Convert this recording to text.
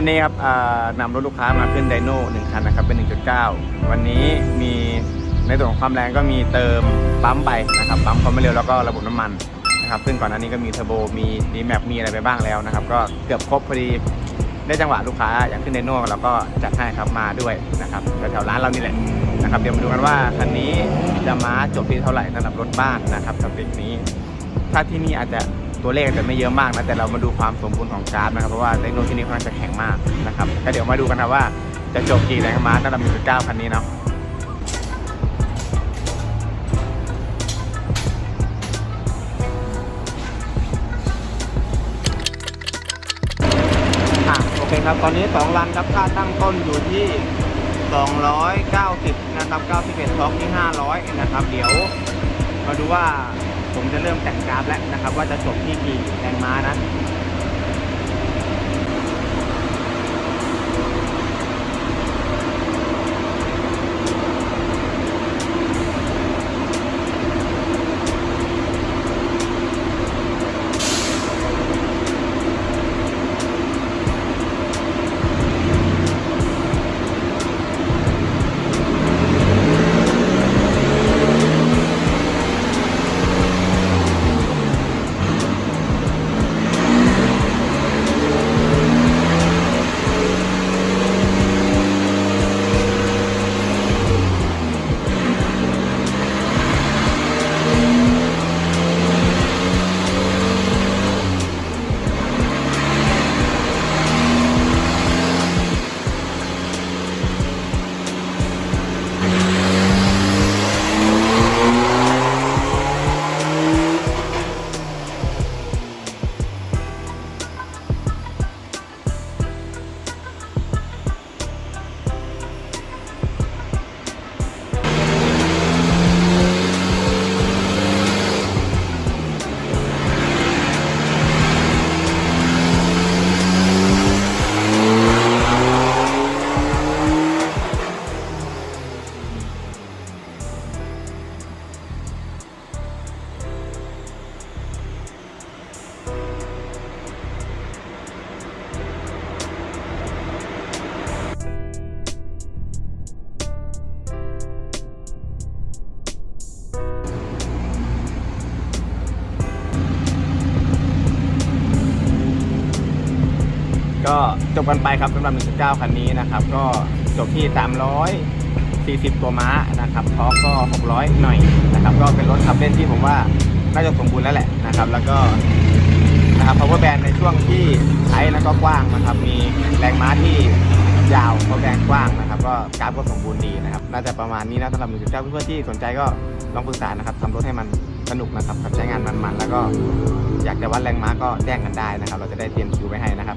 วันนี้ครับนำรถลูกค้ามาขึ้นไดโน่หนึ่งคันนะครับเป็น 1.9 วันนี้มีในส่วนของความแรงก็มีเติมปั๊มไปนะครับปั๊มความเร็วแล้วก็ระบบน้ำมันนะครับซึ่งก่อนหน้านี้ก็มีเทอร์โบมีดีแมปมีอะไรไปบ้างแล้วนะครับก็เกือบครบพอดีได้จังหวะลูกค้าอยากขึ้นไดโน่เราก็จัดให้ครับมาด้วยนะครับแถวๆร้านเรานี่แหละนะครับเดี๋ยวมาดูกันว่าคันนี้จะมาจบที่เท่าไหร่สำหรับรถบ้านนะครับสเปคนี้ ถ้าที่นี่อาจจะ ตัวเลขจะไม่เยอะมากนะแต่เรามาดูความสมบูรณ์ของกราฟนะครับเพราะว่าเทคโนโลยีที่นี่ค่อนข้างจะแข็งมากนะครับก็เดี๋ยวมาดูกันนะว่าจะจบกี่แรงม้าสำหรับ1.9คันนี้เนาะอะโอเคครับ ตอนนี้2รันครับ ค่าตั้งต้นอยู่ที่ 290 นะครับ 91ท็อกที่ 500 นะครับ เดี๋ยวมาดูว่า ผมจะเริ่มแต่งกราฟแล้วนะครับ ว่าจะจบที่กี่แรงม้านะ ก็จบกันไปครับสำหรับ 1.9 คันนี้นะครับ ก็จบที่ 340 ตัวม้านะครับท็อร์กก็ 600 หน่อยนะครับ ก็เป็นรถขับเล่นที่ผมว่าน่าจะสมบูรณ์แล้วแหละนะครับ แล้วก็นะครับ power band ในช่วงที่ใช้แล้วก็กว้างนะครับ มีแรงม้าที่ยาว power band กว้างนะครับ ก็กราฟก็สมบูรณ์ดีนะครับ น่าจะประมาณนี้นะสำหรับ 1.9 เพื่อนๆที่สนใจก็ลองปรึกษานะครับทำรถให้มันสนุกนะครับขับใช้งานมันๆ แล้วก็อยากจะวัดแรงม้าก็แจ้งกันได้นะครับ เราจะได้เตรียมคิวไว้ให้นะครับ